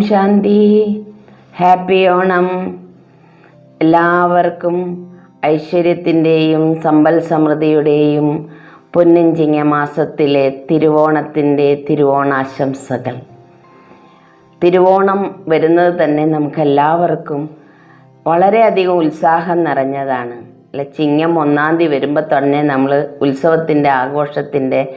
ശാന്തി. Happy Onam. എല്ലാവർക്കും ഐശ്വര്യത്തിന്റെയും സമ്പൽ സമൃദ്ധിയുടെയും പൊന്നിഞ്ചിങ്ങ മാസത്തിലെ തിരുവോണത്തിന്റെ തിരുവോണാശംസകൾ. തിരുവോണം വരുന്നത് തന്നെ നമുക്കെല്ലാവർക്കും വളരെയധികം ഉത്സാഹം നിറഞ്ഞതാണ്. അല്ല ചിങ്ങം ഒന്നാം തീയതി വരുമ്പോൾ തന്നെ നമ്മൾ ഉത്സവത്തിന്റെ ആഘോഷത്തിന്റെ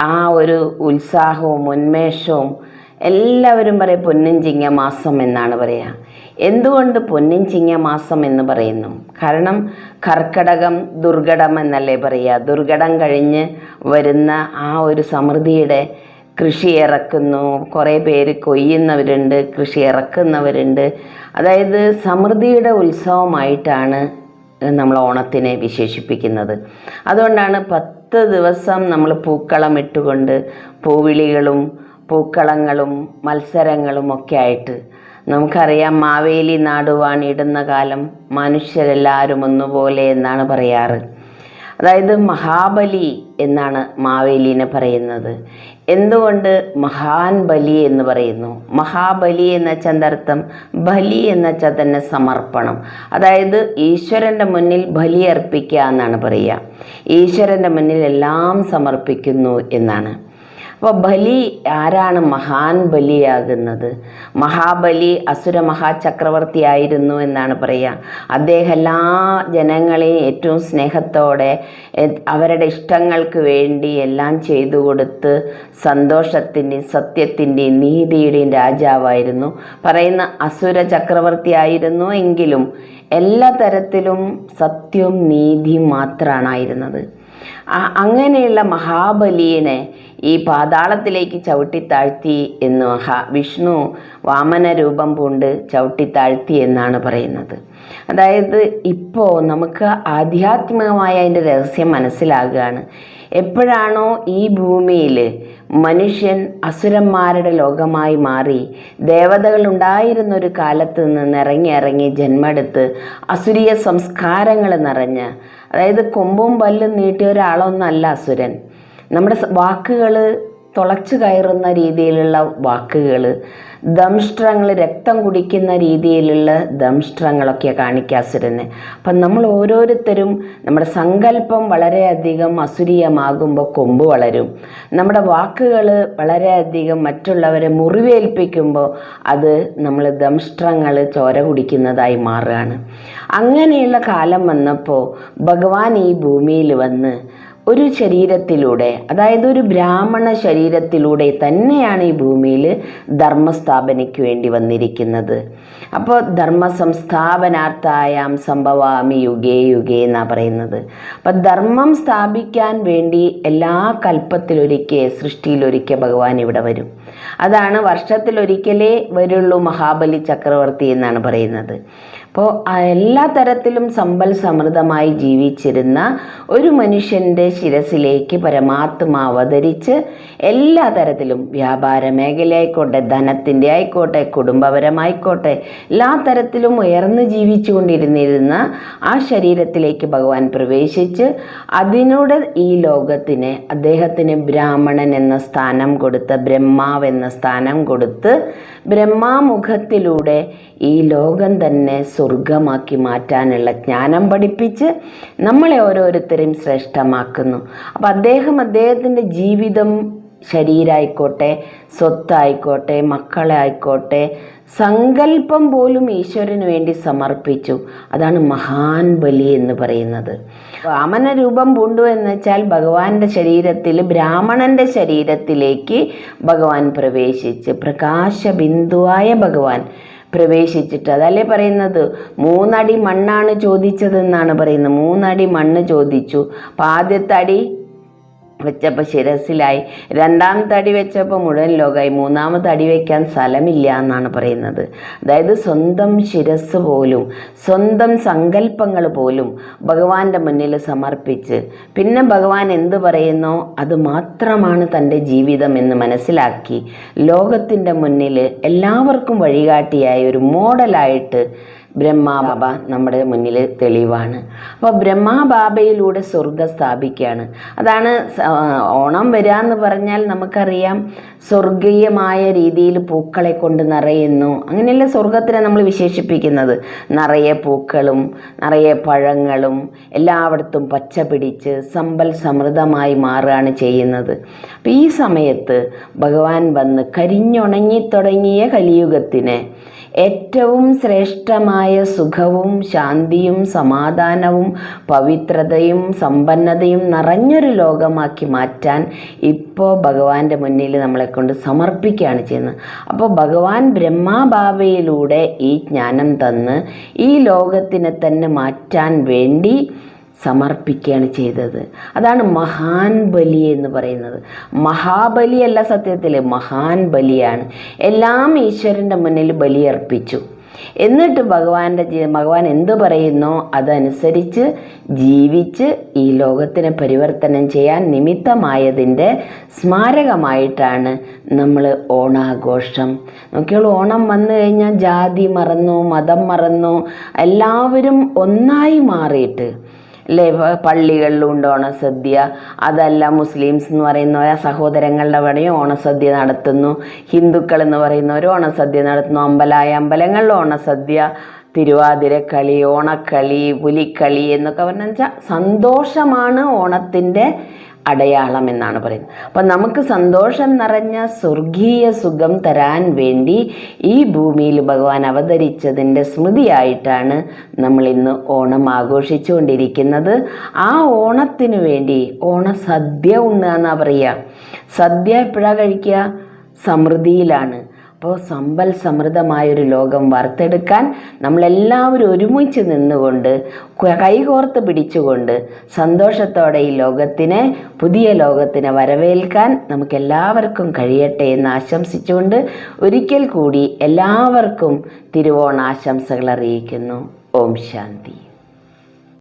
ആ ഒരു ഉത്സാഹവും ഉന്മേഷവും എല്ലാവരും പറയും പൊന്നിൻ ചിങ്ങ മാസം എന്നാണ് പറയുക എന്തുകൊണ്ട് പൊന്നിൻ ചിങ്ങ മാസം എന്ന് പറയുന്നു? കാരണം കർക്കടകം ദുർഘടം എന്നല്ലേ പറയുക ദുർഘടം കഴിഞ്ഞ് വരുന്ന ആ ഒരു സമൃദ്ധിയുടെ കൃഷി ഇറക്കുന്നു. കുറേ പേര് കൊയ്യുന്നവരുണ്ട് കൃഷി ഇറക്കുന്നവരുണ്ട്. അതായത് സമൃദ്ധിയുടെ ഉത്സവമായിട്ടാണ് നമ്മൾ ഓണത്തിനെ വിശേഷിപ്പിക്കുന്നത്. അതുകൊണ്ടാണ് പത്ത് ദിവസം നമ്മൾ പൂക്കളം ഇട്ടുകൊണ്ട് പൂവിളികളും പൂക്കളങ്ങളും മത്സരങ്ങളും ഒക്കെ ആയിട്ട് നമുക്കറിയാം മാവേലി നാടുവാണിടുന്ന കാലം മനുഷ്യരെല്ലാവരും ഒന്നുപോലെ എന്നാണ് പറയാറ്. അതായത് മഹാബലി എന്നാണ് മാവേലിനെ പറയുന്നത്. എന്തുകൊണ്ട് മഹാൻ ബലി എന്ന് പറയുന്നു? മഹാബലി എന്ന ചന്ദർത്ഥം ബലി എന്ന ചതന്നെ സമർപ്പണം. അതായത് ഈശ്വരന്റെ മുന്നിൽ ബലി അർപ്പിക്കുക എന്നാണ് പറയുക. ഈശ്വരന്റെ മുന്നിൽ എല്ലാം സമർപ്പിക്കുന്നു എന്നാണ്. അപ്പോൾ ബലി ആരാണ് മഹാൻ ബലിയാകുന്നത്? മഹാബലി അസുര മഹാചക്രവർത്തി ആയിരുന്നു എന്നാണ് പറയുക അദ്ദേഹം എല്ലാ ജനങ്ങളെയും ഏറ്റവും സ്നേഹത്തോടെ അവരുടെ ഇഷ്ടങ്ങൾക്ക് വേണ്ടി എല്ലാം ചെയ്തു കൊടുത്ത് സന്തോഷത്തിന്റെയും സത്യത്തിന്റെയും നീതിയുടെയും രാജാവായിരുന്നു. പറയുന്ന അസുര ചക്രവർത്തി ആയിരുന്നു എങ്കിലും എല്ലാ തരത്തിലും സത്യവും നീതിയും മാത്രമാണായിരുന്നത് അങ്ങനെയുള്ള മഹാബലിയെ ഈ പാതാളത്തിലേക്ക് ചവിട്ടിത്താഴ്ത്തി എന്ന് മഹാ വിഷ്ണു വാമന രൂപം പൂണ്ട് ചവിട്ടിത്താഴ്ത്തി എന്നാണ് പറയുന്നത്. അതായത് ഇപ്പോൾ നമുക്ക് ആധ്യാത്മികമായ അതിന്റെ രഹസ്യം മനസ്സിലാകുകയാണ്. എപ്പോഴാണോ ഈ ഭൂമിയിൽ മനുഷ്യൻ അസുരന്മാരുടെ ലോകമായി മാറി ദേവതകൾ ഉണ്ടായിരുന്ന ഒരു കാലത്ത് നിന്ന് ഇറങ്ങി ഇറങ്ങി ജന്മെടുത്ത് അസുരീയ സംസ്കാരങ്ങൾ നിറഞ്ഞ് അതായത് കൊമ്പും പല്ലും നീട്ടിയ ഒരാളൊന്നല്ല അസുരൻ. നമ്മുടെ വാക്കുകൾ തുളച്ചു കയറുന്ന രീതിയിലുള്ള വാക്കുകൾ ദംഷ്ട്രങ്ങൾ രക്തം കുടിക്കുന്ന രീതിയിലുള്ള ദംഷ്ട്രങ്ങളൊക്കെ കാണിക്കുക അസുരന് അപ്പം നമ്മൾ ഓരോരുത്തരും നമ്മുടെ സങ്കല്പം വളരെയധികം അസുരീയമാകുമ്പോൾ കൊമ്പ് വളരും. നമ്മുടെ വാക്കുകൾ വളരെയധികം മറ്റുള്ളവരെ മുറിവേൽപ്പിക്കുമ്പോൾ അത് നമ്മൾ ദംഷ്ട്രങ്ങൾ ചോര കുടിക്കുന്നതായി മാറുകയാണ്. അങ്ങനെയുള്ള കാലം വന്നപ്പോൾ ഭഗവാൻ ഈ ഭൂമിയിൽ വന്ന് ഒരു ശരീരത്തിലൂടെ അതായത് ഒരു ബ്രാഹ്മണ ശരീരത്തിലൂടെ തന്നെയാണ് ഈ ഭൂമിയിൽ ധർമ്മസ്ഥാപനയ്ക്ക് വേണ്ടി വന്നിരിക്കുന്നത്. അപ്പോൾ ധർമ്മ സംസ്ഥാപനാർത്ഥായാം സംഭവാമി യുഗേ യുഗേ എന്നാണ് പറയുന്നത്. അപ്പം ധർമ്മം സ്ഥാപിക്കാൻ വേണ്ടി എല്ലാ കൽപ്പത്തിലൊരിക്കൽ സൃഷ്ടിയിലൊരിക്കൽ ഭഗവാൻ ഇവിടെ വരും. അതാണ് വർഷത്തിലൊരിക്കലേ വരുള്ളൂ മഹാബലി ചക്രവർത്തി എന്നാണ് പറയുന്നത്. അപ്പോൾ എല്ലാ തരത്തിലും സമ്പൽ സമൃദ്ധമായി ജീവിച്ചിരുന്ന ഒരു മനുഷ്യന്റെ ശിരസിലേക്ക് പരമാത്മ അവതരിച്ച് എല്ലാ തരത്തിലും വ്യാപാര മേഖലയായിക്കോട്ടെ ധനത്തിന്റെ ആയിക്കോട്ടെ കുടുംബപരമായിക്കോട്ടെ എല്ലാ തരത്തിലും ഉയർന്നു ജീവിച്ചു കൊണ്ടിരുന്നിരുന്ന ആ ശരീരത്തിലേക്ക് ഭഗവാൻ പ്രവേശിച്ച് അതിനോട് ഈ ലോകത്തിന് അദ്ദേഹത്തിന് ബ്രാഹ്മണൻ എന്ന സ്ഥാനം കൊടുത്ത് ബ്രഹ്മാവ് എന്ന സ്ഥാനം കൊടുത്ത് ബ്രഹ്മാമുഖത്തിലൂടെ ഈ ലോകം തന്നെ സ്വർഗമാക്കി മാറ്റാനുള്ള ജ്ഞാനം പഠിപ്പിച്ച് നമ്മളെ ഓരോരുത്തരെയും ശ്രേഷ്ഠമാക്കുന്നു. അപ്പം അദ്ദേഹം അദ്ദേഹത്തിന്റെ ജീവിതം ശരീരമായിക്കോട്ടെ സ്വത്തായിക്കോട്ടെ മക്കളെ ആയിക്കോട്ടെ സങ്കല്പം പോലും ഈശ്വരന് വേണ്ടി സമർപ്പിച്ചു. അതാണ് മഹാൻ ബലി എന്ന് പറയുന്നത്. വാമന രൂപം പൂണ്ടു എന്ന് വെച്ചാൽ ഭഗവാന്റെ ശരീരത്തിൽ ബ്രാഹ്മണന്റെ ശരീരത്തിലേക്ക് ഭഗവാൻ പ്രവേശിച്ച് പ്രകാശ ബിന്ദുവായ ഭഗവാൻ പ്രവേശിച്ചിട്ട്. അതല്ലേ പറയുന്നത്? മൂന്നടി മണ്ണാണ് ചോദിച്ചതെന്നാണ് പറയുന്നത്. മൂന്നടി മണ്ണ് ചോദിച്ചു. അപ്പം ആദ്യത്തെ അടി വെച്ചപ്പോൾ ശിരസിലായി. രണ്ടാം തടി വെച്ചപ്പോൾ മുഴുവൻ ലോകമായി മൂന്നാമത് അടി വയ്ക്കാൻ സ്ഥലമില്ല എന്നാണ് പറയുന്നത്. അതായത് സ്വന്തം ശിരസ് പോലും സ്വന്തം സങ്കല്പങ്ങൾ പോലും ഭഗവാന്റെ മുന്നിൽ സമർപ്പിച്ച്. പിന്നെ ഭഗവാൻ എന്ത് പറയുന്നോ? അത് മാത്രമാണ് തന്റെ ജീവിതം എന്ന് മനസ്സിലാക്കി. ലോകത്തിന്റെ മുന്നിൽ എല്ലാവർക്കും വഴികാട്ടിയായ ഒരു മോഡലായിട്ട് ബ്രഹ്മാബാബ നമ്മുടെ മുന്നിൽ തെളിവാണ്. അപ്പോൾ ബ്രഹ്മാബാബയിലൂടെ സ്വർഗം സ്ഥാപിക്കുകയാണ്. അതാണ് ഓണം വരിക എന്ന് പറഞ്ഞാൽ നമുക്കറിയാം സ്വർഗീയമായ രീതിയിൽ പൂക്കളെ കൊണ്ട് നിറയുന്നു. അങ്ങനെയല്ല സ്വർഗത്തിനെ നമ്മൾ വിശേഷിപ്പിക്കുന്നത്? നിറയെ പൂക്കളും നിറയെ പഴങ്ങളും എല്ലായിടത്തും പച്ച പിടിച്ച് സമ്പൽ സമൃദ്ധമായി മാറുകയാണ് ചെയ്യുന്നത്. അപ്പം ഈ സമയത്ത് ഭഗവാൻ വന്ന് കരിഞ്ഞുണങ്ങി തുടങ്ങിയ കലിയുഗത്തിനെ ഏറ്റവും ശ്രേഷ്ഠമായ സുഖവും ശാന്തിയും സമാധാനവും പവിത്രതയും സമ്പന്നതയും നിറഞ്ഞൊരു ലോകമാക്കി മാറ്റാൻ ഇപ്പോൾ ഭഗവാന്റെ മുന്നിൽ നമ്മളെ കൊണ്ട് സമർപ്പിക്കുകയാണ് ചെയ്യുന്നത്. അപ്പോൾ ഭഗവാൻ ബ്രഹ്മാഭാവയിലൂടെ ഈ ജ്ഞാനം തന്ന് ഈ ലോകത്തിനെ തന്നെ മാറ്റാൻ വേണ്ടി സമർപ്പിക്കുകയാണ് ചെയ്തത്. അതാണ് മഹാൻ ബലി എന്ന് പറയുന്നത്. മഹാബലിയല്ല സത്യത്തിൽ മഹാൻ ബലിയാണ്. എല്ലാം ഈശ്വരന്റെ മുന്നിൽ ബലിയർപ്പിച്ചു എന്നിട്ട് ഭഗവാന്റെ ഭഗവാൻ എന്ത് പറയുന്നോ അതനുസരിച്ച് ജീവിച്ച് ഈ ലോകത്തിനെ പരിവർത്തനം ചെയ്യാൻ നിമിത്തമായതിന്റെ സ്മാരകമായിട്ടാണ് നമ്മൾ ഓണാഘോഷം. നോക്കിയോളൂ ഓണം വന്നു കഴിഞ്ഞാൽ ജാതി മറന്നു മതം മറന്നു എല്ലാവരും ഒന്നായി മാറിയിട്ട് അല്ലേ പള്ളികളിലും ഉണ്ട് ഓണസദ്യ. അതല്ല മുസ്ലിംസ് എന്ന് പറയുന്നവർ സഹോദരങ്ങളുടെ അവിടെയും ഓണസദ്യ നടത്തുന്നു. ഹിന്ദുക്കൾ എന്ന് പറയുന്നവർ ഓണസദ്യ നടത്തുന്നു. അമ്പലായ അമ്പലങ്ങളിൽ ഓണസദ്യ തിരുവാതിരക്കളി ഓണക്കളി പുലിക്കളി എന്നൊക്കെ പറഞ്ഞാൽ സന്തോഷമാണ് ഓണത്തിന്റെ അടയാളം എന്നാണ് പറയുന്നത്. അപ്പം നമുക്ക് സന്തോഷം നിറഞ്ഞ സ്വർഗീയ സുഖം തരാൻ വേണ്ടി ഈ ഭൂമിയിൽ ഭഗവാൻ അവതരിച്ചതിന്റെ സ്മൃതിയായിട്ടാണ് നമ്മൾ ഇന്ന് ഓണം ആഘോഷിച്ചുകൊണ്ടിരിക്കുന്നത്. ആ ഓണത്തിന് വേണ്ടി ഓണസദ്യ ഉണ്ണുക എന്നാ പറയുക. സദ്യ എപ്പോഴാണ് കഴിക്കുക? സമൃദ്ധിയിലാണ്. അപ്പോൾ സമ്പൽ സമൃദ്ധമായൊരു ലോകം വാർത്തെടുക്കാൻ നമ്മളെല്ലാവരും ഒരുമിച്ച് നിന്നുകൊണ്ട് കൈകോർത്ത് പിടിച്ചുകൊണ്ട് സന്തോഷത്തോടെ ഈ ലോകത്തിനെ പുതിയ ലോകത്തിനെ വരവേൽക്കാൻ നമുക്കെല്ലാവർക്കും കഴിയട്ടെ എന്ന് ആശംസിച്ചുകൊണ്ട് ഒരിക്കൽ കൂടി എല്ലാവർക്കും തിരുവോണാശംസകൾ അറിയിക്കുന്നു. ഓം ശാന്തി.